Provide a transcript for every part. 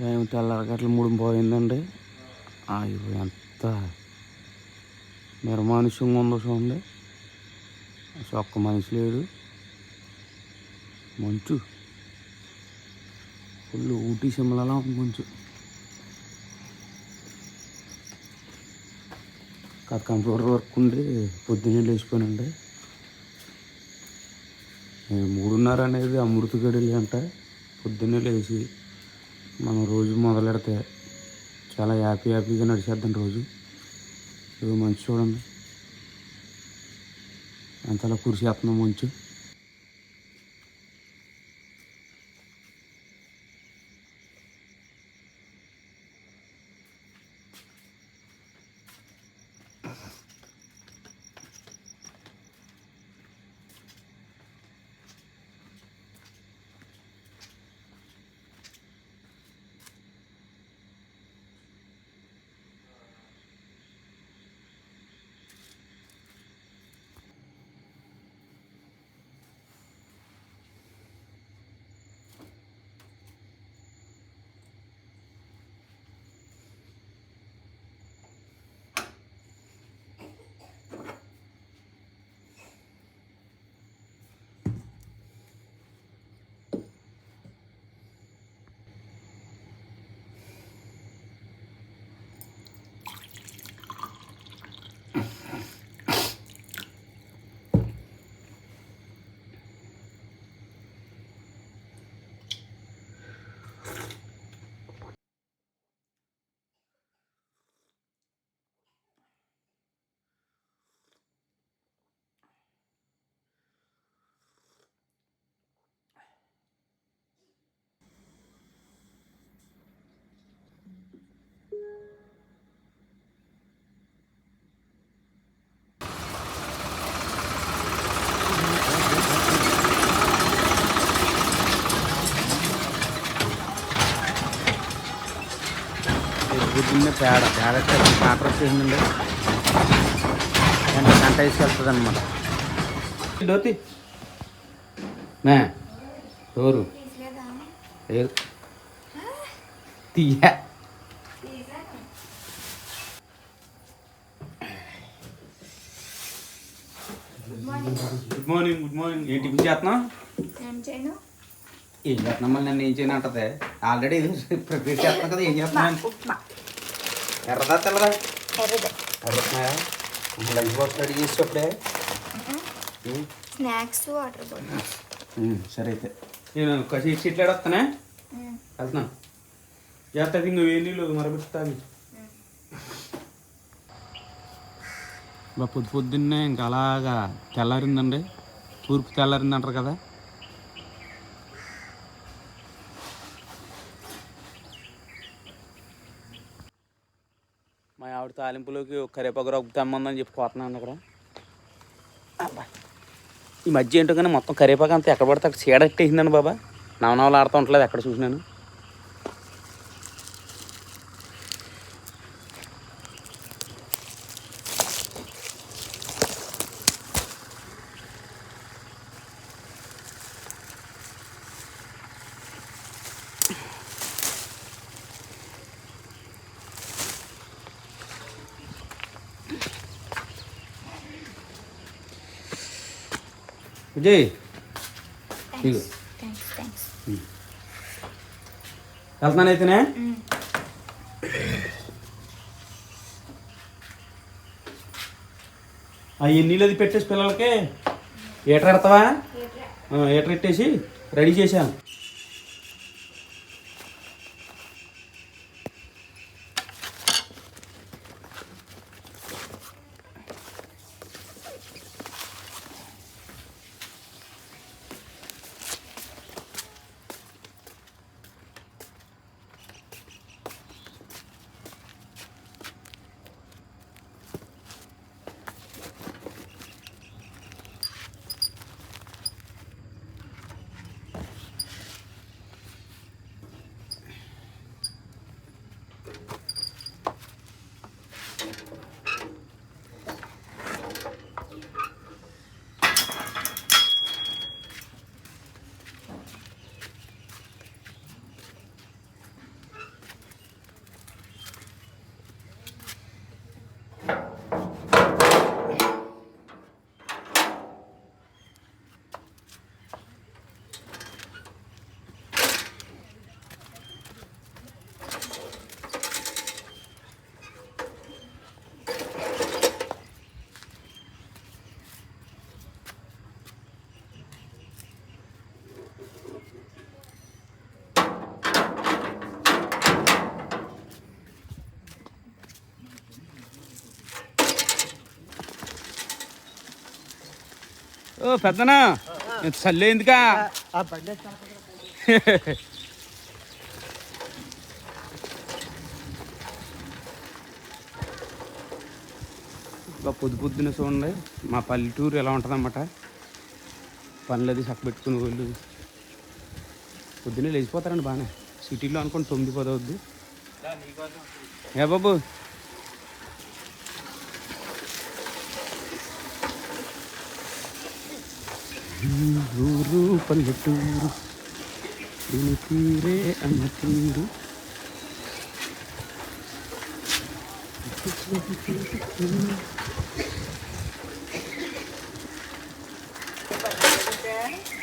Time తెల్లారి గట్ల మూడు పోయిందండి. అయ్యో ఎంత నిర్మానుష్యంగా ఉందో చూడండి. అసలు ఒక్క మనిషి లేడు. మంచు. ఫుల్ ఊటీ సిమ్లలో ఉంది మంచు. కాదు కంప్యూటర్ వర్క్ ఉండి పొద్దున్నే లేచిపోయానండి. మూడున్నర అనేది అమృతగడిలి అంట. పొద్దున్నే లేచి మనం రోజు మొదలెడితే చాలా హ్యాపీ హ్యాపీగా నడిచేద్దాం రోజు. ఇవి మంచి చూడండి. ఎంతలా కురిసేస్తున్నాం మంచు. పొద్దున్నే పేడ పేడ కాంట్రాక్ట్ వచ్చేసిందండి. గంట గంట వేసుకెళ్తుంది అనమాట డోతి మే ఎవరు తీయ. Good morning good morning. ఏంటి టిఫిన్ చేస్తున్నావు? ఏం చేస్తున్నాం మళ్ళీ నన్ను ఏం చేయను అంటది. ఆల్రెడీ ప్రిపేర్ చేస్తున్నాను కదా ఏం చేస్తున్నాను ఎర్రదా తెల్లదా? ఎర్రదే. ఎర్రతున్నాయా లంచ్ బాక్స్ రెడీ చేసేటప్పుడే. స్నాక్స్ వాటర్ సరే అయితే. నేను ఒక సీట్ సీట్లు వస్తానే? వెళ్తున్నాను జాగ్రత్త ఇంక వేడి నీళ్ళు మరబెట్టుతాను పొద్దు పొద్దున్నే ఇంకా అలాగా తెల్లారిందండి. తూర్పు తెల్లారింది అంటారు కదా మా ఆవిడ తాలింపులోకి కరివేపాకు రొగ్గు తెమ్మందని చెప్పి కోతున్నాను ఇక్కడ. ఈ మధ్య ఏంటో కానీ మొత్తం కరివేపాకు అంతా ఎక్కడ పడితే అక్కడ చీడట్టేసిందండి బాబా. నవనవలు ఆడుతూ ఉంటలేదు ఎక్కడ చూసినాను. విజయ్. ఇదిగో. థ్యాంక్స్ థ్యాంక్స్ వెళ్తున్నాను అయితేనే? ఆ ఎన్నీళ్ళు అది పెట్టేసి పిల్లలకి ఏటర్ పెడతావా ఆ, ఏటర్ పెట్టేసి రెడీ చేశాను. ఓ పెద్దనా? ఇంత చల్లే ఎందుకా? ఇంకా పొద్దు పొద్దున చూడండి మా పల్లెటూరు ఎలా ఉంటుందన్నమాట. పనులు అది చక్కబెట్టుకుని వాళ్ళు పొద్దున్నే లేచిపోతారండి బాగానే. సిటీలో అనుకోండి తొమ్మిది పది ఏ బాబు? ఊరు పల్లెటూరు దీని తీరే అన్న తీరు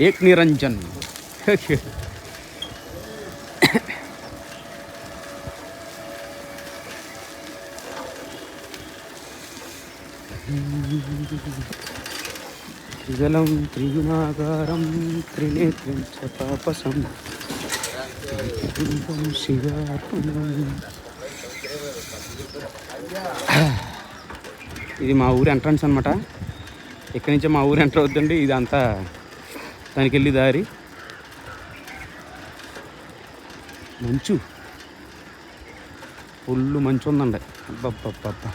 एक निरंजन జలం త్రిగుణాకారం త్రినేత్రం చ పాపసం. ఇది మా ఊరి ఎంట్రన్స్ అనమాట ఇక్కడి నుంచి మా ఊరు ఎంటర్ అవుతుందండి ఇదంతా దానికి వెళ్ళి దారి. మంచు. ఫుల్ మంచు ఉందండి. అబ్బబ్బబ్బబ్బా.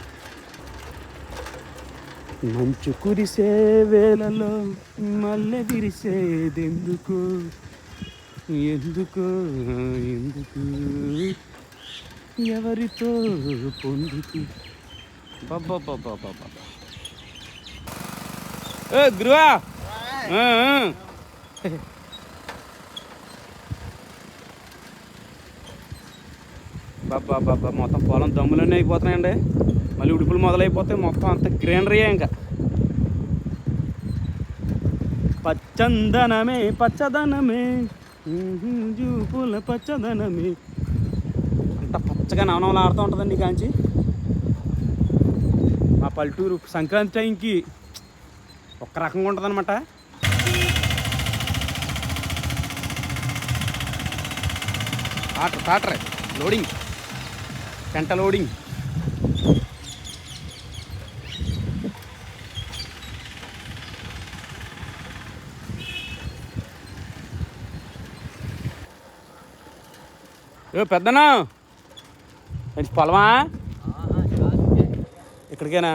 మంచు కురిసే వేళలో మల్లె విరిసేదెందుకు? ఎందుకు? ఎందుకు? ఎందుకు ఎవరితో పొందుకు? ఏ గురువా! బాబా బాబా మొత్తం పొలం దమ్ములన్నీ అయిపోతున్నాయండి. మళ్ళీ ఉడుపులు మొదలైపోతే మొత్తం అంత గ్రీనరీ ఇంకా. పచ్చందనమే పచ్చదనమే జూపుల పచ్చదనమే. అంత పచ్చగా నవనవలు ఆడుతూ ఉంటుందండి కాంచి. మా పల్లెటూరు సంక్రాంతి టైంకి ఒక రకంగా ఉంటుందన్నమాట. టాటర్ టాటర్ లోడింగ్ పెంట లోడింగ్ ఏ పెద్దనా? పొలమా? ఇక్కడికేనా?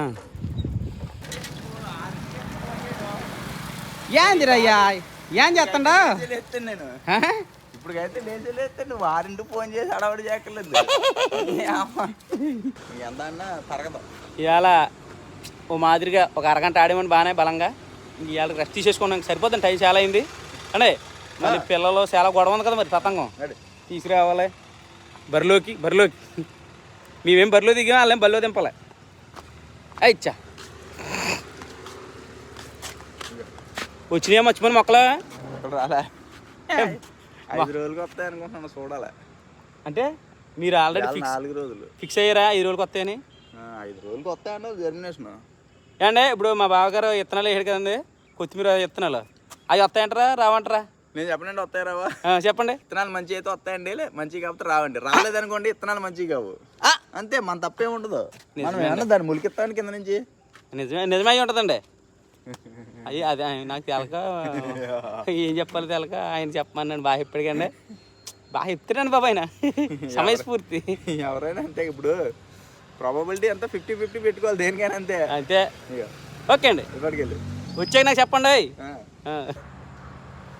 ఏందిరయ్యా ఏం చేస్తండా? నేను ఇప్పటికైతే లేచి లేస్తాను వారింటి ఫోన్ చేసి అడవడి చేయక్కర్లేదు ఎంత అన్నా తరగదు. ఇవాళ ఓ మాదిరిగా ఒక అరగంట ఆడేమని బాగానే బలంగా ఇంక ఇవాళ రెస్ట్ తీసేసుకున్నాం. సరిపోతుంది టైం చాలా అయింది. అంటే మళ్ళీ పిల్లలు చాలా గొడవ ఉంది కదా మరి తతంగం. తీసుకురావాలి. బరిలోకి బరిలోకి. మేమేం బరిలో దిగాం వాళ్ళేం బరిలో దింపాలి. అయ్యా వచ్చినాయా మర్చిపోయిన మొక్కలు? రాలే. ఐదు రోజులకి వస్తాయి అనుకుంటున్నాను చూడాలి. అంటే మీరు ఆల్రెడీ నాలుగు రోజులు. ఫిక్స్ అయ్యారా? ఈ రోజులకి వస్తాయని? ఐదు రోజులకి వస్తాయన్న జర్మినేషన్. ఏండి ఇప్పుడు మా బావగారు విత్తనాలు వేసాడు కదండి. కొత్తిమీర విత్తనాలు అవి వస్తాయంటారా? రావంటారా? నేను చెప్పనండి వస్తాయి రావా చెప్పండి. విత్తనాలు మంచి అయితే వస్తాయండి మంచిగా కాకపోతే రావండి. రాలేదనుకోండి విత్తనాలు మంచిగా కావు. అంతే మన తప్పేం ఉండదు. మనం ఏమన్నా దాన్ని ములికిస్తాను కింద నుంచి? నిజమే నిజమే ఉంటుందండి. అయ్యి అదే ఆయన నాకు తెలక ఏం చెప్పాలి తెలక ఆయన చెప్పమన్నాను బాగా చెప్పాడుకండి బాగా చెప్తున్నాను బాబా ఆయన. సమయస్ఫూర్తి. ఎవరైనా అంతే ఇప్పుడు ప్రాబబిలిటీ అంతా ఫిఫ్టీ ఫిఫ్టీ పెట్టుకోవాలి దేనికైనా అంతే. అంతే. ఓకే అండి. ఇక్కడికి వెళ్ళి వచ్చాక నాకు చెప్పండి.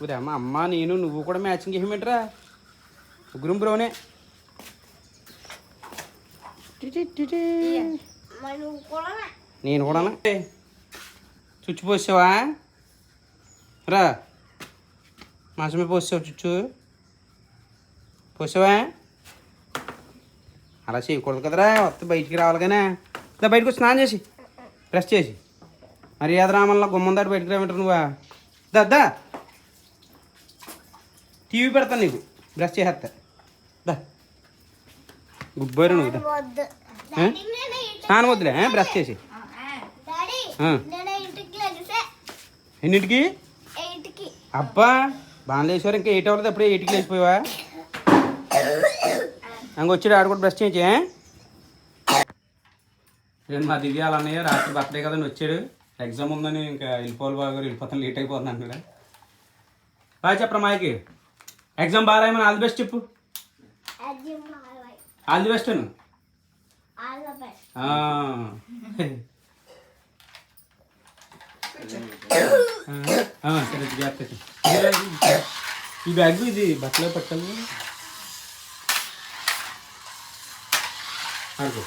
ఒరే అమ్మ నేను నువ్వు కూడా మ్యాచింగ్ ఏమిట్రా ముగ్గురం బ్రోనే నేను కూడా చుచ్చు పోసావా? రా. మాసమే పోసావు చుచ్చు? పోసావా? అలా చేయకూడదు కదరా వస్తే బయటికి రావాలి కానీ దా బయటకు వచ్చి స్నానం చేసి బ్రష్ చేసి. మర్యాద రామల్లా గుమ్మం దాటి బయటకు రామంటారు నువ్వా? దద్దా టీవీ పెడతాను నీకు. బ్రష్ చేసేస్తా దా. గుడ్ బాయ్ నువ్వు? స్నానం వద్దులే? బ్రష్ చేసి. ఎన్నింటికి? అబ్బా బాగా లేచారు ఇంకా ఎయిట్ అవ్వలేదు అప్పుడే ఎయిట్కి లేచిపోయావా? ఇంకొచ్చాడు ఆడు కూడా బ్రష్ చేయించి నేను మా దివ్య అలా అన్నయ్య రాత్రి బర్త్డే కదని వచ్చాడు. ఎగ్జామ్ ఉందని ఇంకా వెళ్ళిపోవాలి బాగా వెళ్ళిపోతాను లేట్ అయిపోతుంది అన్నాడు బాగా చెప్పరా మాయకి? ఎగ్జామ్ బాగా రాయమని ఆల్ ది బెస్ట్ చెప్పు. అది మావై ఆల్ ది బెస్ట్ అను. ఆల్ ద బెస్ట్ ఆ. ఆ, సరే ఇది జాగ్రత్త. పెట్టు. ఈ బ్యాగ్ ఇది బట్టలో పట్టాలి. అనుకో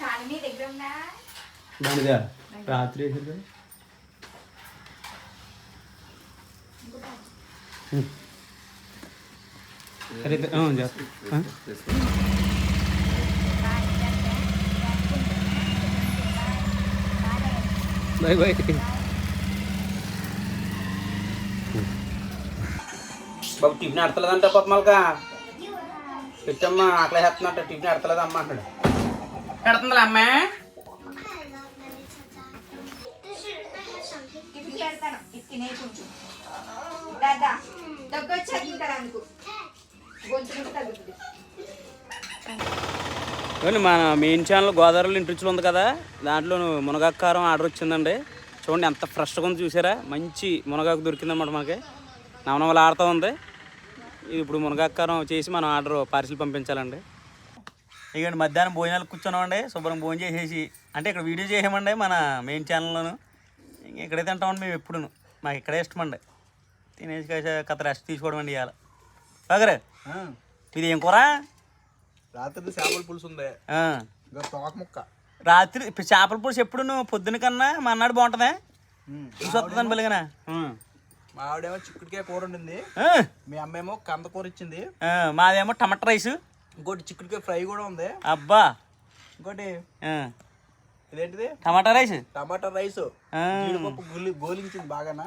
తాళి మీ దగ్గర ఉందా దానిదా? రాత్రి వేసారు కదా బాయ్ బాయ్ బాబు టిఫిన్ ఆడతలేదంట పాప మళ్ళకా పెట్టమ్మా ఆకలి వేస్తున్నట్ట టిఫిన్ ఆడతలేదు అమ్మ అంటాడు పెడుతుందిలే అమ్మాయి టిఫిన్ పెడతాను ఇది తినే కొంచెం దాదా గొంతు తగ్గుతుంది. మన మెయిన్ ఛానల్ గోదావరిలో ఇంటి ఉంది కదా దాంట్లో మునగాకారం ఆర్డర్ వచ్చిందండి. చూడండి ఎంత ఫ్రెష్గా ఉంది చూసారా? మంచి మునగాకు దొరికిందన్నమాట మనకి నవనవలు ఆడుతూ ఉంది. ఇప్పుడు ఇప్పుడు మునగాకారం చేసి మనం ఆర్డర్ పార్సిల్ పంపించాలండి. ఇక మధ్యాహ్నం భోజనాలు కూర్చున్నామండి. శుభ్రం భోజనం చేసేసి అంటే ఇక్కడ వీడియో చేసామండి మన మెయిన్ ఛానల్లోను ఇంక ఇక్కడే తింటామండి మేము ఎప్పుడును. మాకు ఇక్కడే ఇష్టమండి. తినేసి కథ రెస్ట్ తీసుకోవడం అండి ఇవాళ పగరే ఇది ఏం కూర? రాత్రి చేపల పులుసు ఉంది. తోక ముక్క. రాత్రి ఇప్పుడు చేపల పులుసు ఎప్పుడు నువ్వు పొద్దున కన్నా మన్నాడు బాగుంటుందా? చూసి వస్తుందని బలిగనా? మా ఆవిడేమో చిక్కుడుకాయ కూర ఉండింది. మీ అమ్మేమో కంద కూర ఇచ్చింది. మాదేమో టమాటా రైస్. ఇంకోటి చిక్కుడుకాయ ఫ్రై కూడా ఉంది. అబ్బా. ఇంకోటి ఇదేంటిది? Tomato rice? Tomato rice. జీడిపప్పు గోలించింది బాగానా?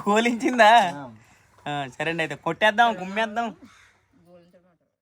గోలించిందా? ఆ, సరే అండి అయితే కొట్టేద్దాం గుమ్మేద్దాం